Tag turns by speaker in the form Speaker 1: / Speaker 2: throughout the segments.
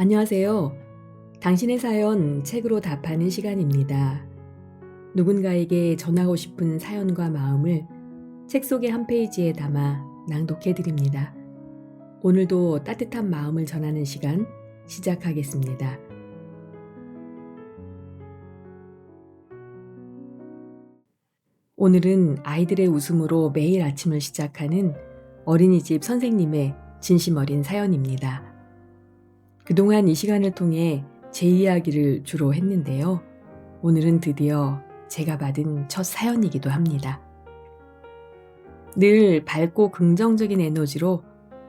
Speaker 1: 안녕하세요. 당신의 사연 책으로 답하는 시간입니다. 누군가에게 전하고 싶은 사연과 마음을 책 속의 한 페이지에 담아 낭독해 드립니다. 오늘도 따뜻한 마음을 전하는 시간 시작하겠습니다. 오늘은 아이들의 웃음으로 매일 아침을 시작하는 어린이집 선생님의 진심 어린 사연입니다. 그동안 이 시간을 통해 제 이야기를 주로 했는데요. 오늘은 드디어 제가 받은 첫 사연이기도 합니다. 늘 밝고 긍정적인 에너지로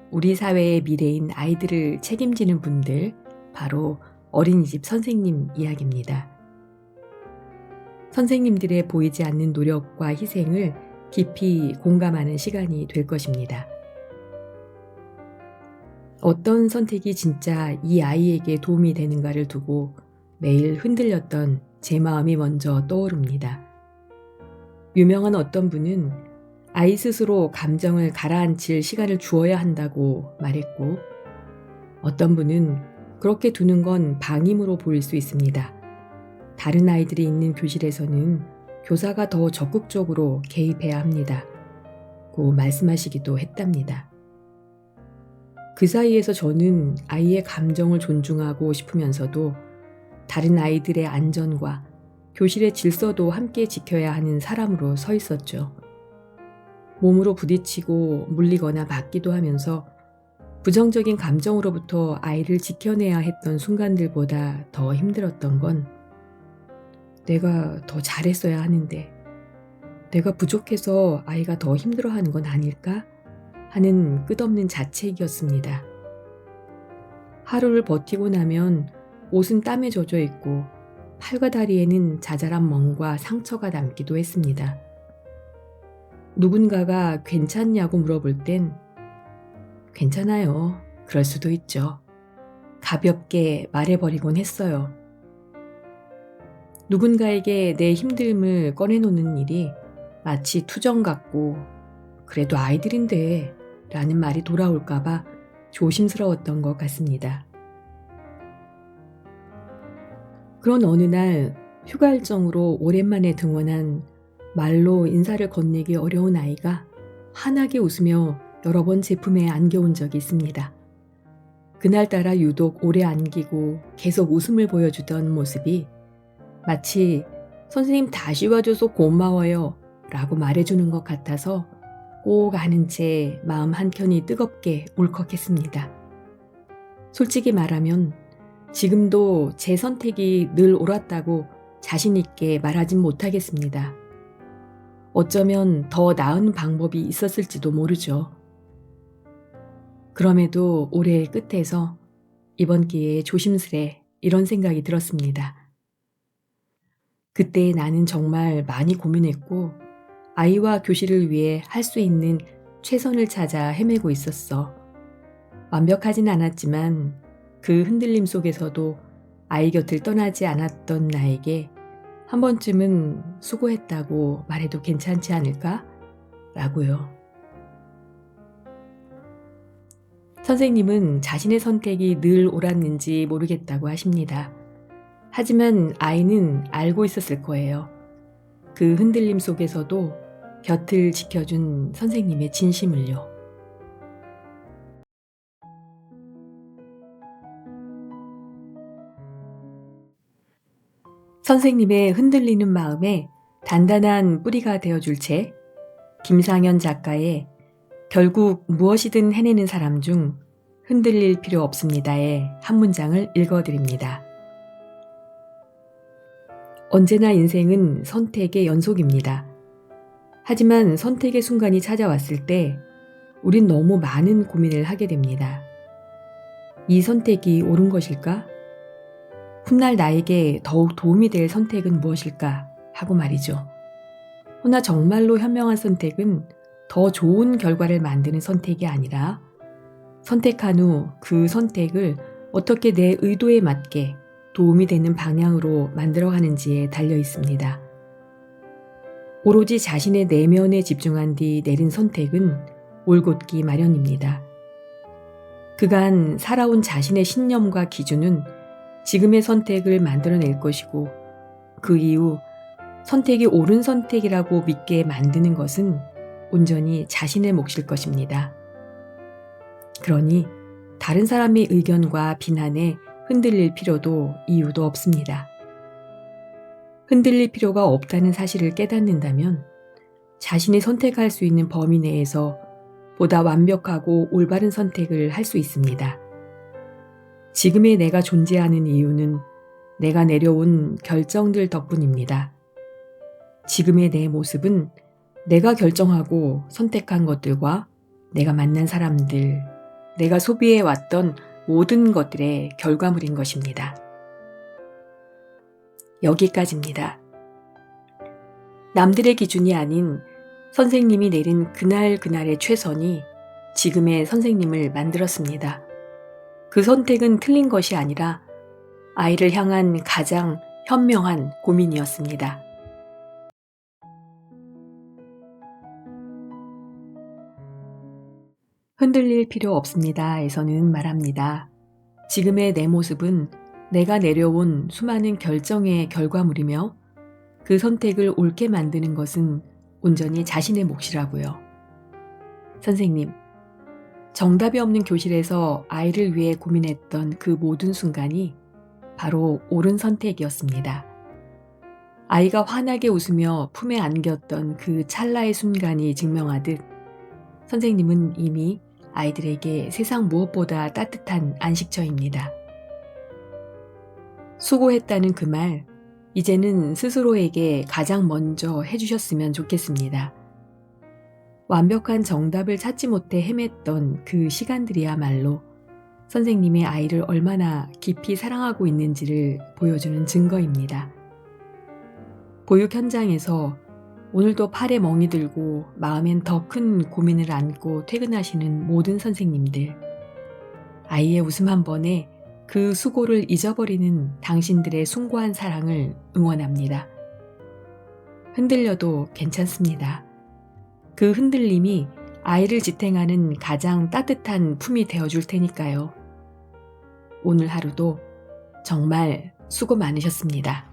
Speaker 1: 우리 사회의 미래인 아이들을 책임지는 분들, 바로 어린이집 선생님 이야기입니다. 선생님들의 보이지 않는 노력과 희생을 깊이 공감하는 시간이 될 것입니다. 어떤 선택이 진짜 이 아이에게 도움이 되는가를 두고 매일 흔들렸던 제 마음이 먼저 떠오릅니다. 유명한 어떤 분은 아이 스스로 감정을 가라앉힐 시간을 주어야 한다고 말했고, 어떤 분은 그렇게 두는 건 방임으로 보일 수 있습니다. 다른 아이들이 있는 교실에서는 교사가 더 적극적으로 개입해야 합니다. 고 말씀하시기도 했답니다. 그 사이에서 저는 아이의 감정을 존중하고 싶으면서도 다른 아이들의 안전과 교실의 질서도 함께 지켜야 하는 사람으로 서 있었죠. 몸으로 부딪히고 물리거나 맞기도 하면서 부정적인 감정으로부터 아이를 지켜내야 했던 순간들보다 더 힘들었던 건 내가 더 잘했어야 하는데 내가 부족해서 아이가 더 힘들어하는 건 아닐까 하는 끝없는 자책이었습니다. 하루를 버티고 나면 옷은 땀에 젖어 있고 팔과 다리에는 자잘한 멍과 상처가 남기도 했습니다. 누군가가 괜찮냐고 물어볼 땐 괜찮아요. 그럴 수도 있죠. 가볍게 말해버리곤 했어요. 누군가에게 내 힘듦을 꺼내놓는 일이 마치 투정 같고 그래도 아이들인데 라는 말이 돌아올까봐 조심스러웠던 것 같습니다. 그런 어느 날 휴가 일정으로 오랜만에 등원한 말로 인사를 건네기 어려운 아이가 환하게 웃으며 여러 번 제품에 안겨온 적이 있습니다. 그날따라 유독 오래 안기고 계속 웃음을 보여주던 모습이 마치 선생님 다시 와줘서 고마워요 라고 말해주는 것 같아서 꼭 아는 채 마음 한켠이 뜨겁게 울컥했습니다. 솔직히 말하면 지금도 제 선택이 늘 옳았다고 자신있게 말하진 못하겠습니다. 어쩌면 더 나은 방법이 있었을지도 모르죠. 그럼에도 올해의 끝에서 이번 기회에 조심스레 이런 생각이 들었습니다. 그때 나는 정말 많이 고민했고 아이와 교실을 위해 할 수 있는 최선을 찾아 헤매고 있었어. 완벽하진 않았지만 그 흔들림 속에서도 아이 곁을 떠나지 않았던 나에게 한 번쯤은 수고했다고 말해도 괜찮지 않을까? 라고요. 선생님은 자신의 선택이 늘 옳았는지 모르겠다고 하십니다. 하지만 아이는 알고 있었을 거예요. 그 흔들림 속에서도 곁을 지켜준 선생님의 진심을요. 선생님의 흔들리는 마음에 단단한 뿌리가 되어줄 채 김상현 작가의 결국 무엇이든 해내는 사람 중 흔들릴 필요 없습니다의 한 문장을 읽어드립니다. 언제나 인생은 선택의 연속입니다. 하지만 선택의 순간이 찾아왔을 때 우린 너무 많은 고민을 하게 됩니다. 이 선택이 옳은 것일까? 훗날 나에게 더욱 도움이 될 선택은 무엇일까? 하고 말이죠. 허나 정말로 현명한 선택은 더 좋은 결과를 만드는 선택이 아니라 선택한 후 그 선택을 어떻게 내 의도에 맞게 도움이 되는 방향으로 만들어가는지에 달려 있습니다. 오로지 자신의 내면에 집중한 뒤 내린 선택은 올곧기 마련입니다. 그간 살아온 자신의 신념과 기준은 지금의 선택을 만들어낼 것이고 그 이후 선택이 옳은 선택이라고 믿게 만드는 것은 온전히 자신의 몫일 것입니다. 그러니 다른 사람의 의견과 비난에 흔들릴 필요도 이유도 없습니다. 흔들릴 필요가 없다는 사실을 깨닫는다면 자신이 선택할 수 있는 범위 내에서 보다 완벽하고 올바른 선택을 할 수 있습니다. 지금의 내가 존재하는 이유는 내가 내려온 결정들 덕분입니다. 지금의 내 모습은 내가 결정하고 선택한 것들과 내가 만난 사람들, 내가 소비해 왔던 모든 것들의 결과물인 것입니다. 여기까지입니다. 남들의 기준이 아닌 선생님이 내린 그날 그날의 최선이 지금의 선생님을 만들었습니다. 그 선택은 틀린 것이 아니라 아이를 향한 가장 현명한 고민이었습니다. 흔들릴 필요 없습니다.에서는 말합니다. 지금의 내 모습은 내가 내려온 수많은 결정의 결과물이며 그 선택을 옳게 만드는 것은 온전히 자신의 몫이라고요. 선생님, 정답이 없는 교실에서 아이를 위해 고민했던 그 모든 순간이 바로 옳은 선택이었습니다. 아이가 환하게 웃으며 품에 안겼던 그 찰나의 순간이 증명하듯 선생님은 이미 아이들에게 세상 무엇보다 따뜻한 안식처입니다. 수고했다는 그 말, 이제는 스스로에게 가장 먼저 해주셨으면 좋겠습니다. 완벽한 정답을 찾지 못해 헤맸던 그 시간들이야말로 선생님의 아이를 얼마나 깊이 사랑하고 있는지를 보여주는 증거입니다. 보육 현장에서 오늘도 팔에 멍이 들고 마음엔 더 큰 고민을 안고 퇴근하시는 모든 선생님들. 아이의 웃음 한 번에 그 수고를 잊어버리는 당신들의 숭고한 사랑을 응원합니다. 흔들려도 괜찮습니다. 그 흔들림이 아이를 지탱하는 가장 따뜻한 품이 되어줄 테니까요. 오늘 하루도 정말 수고 많으셨습니다.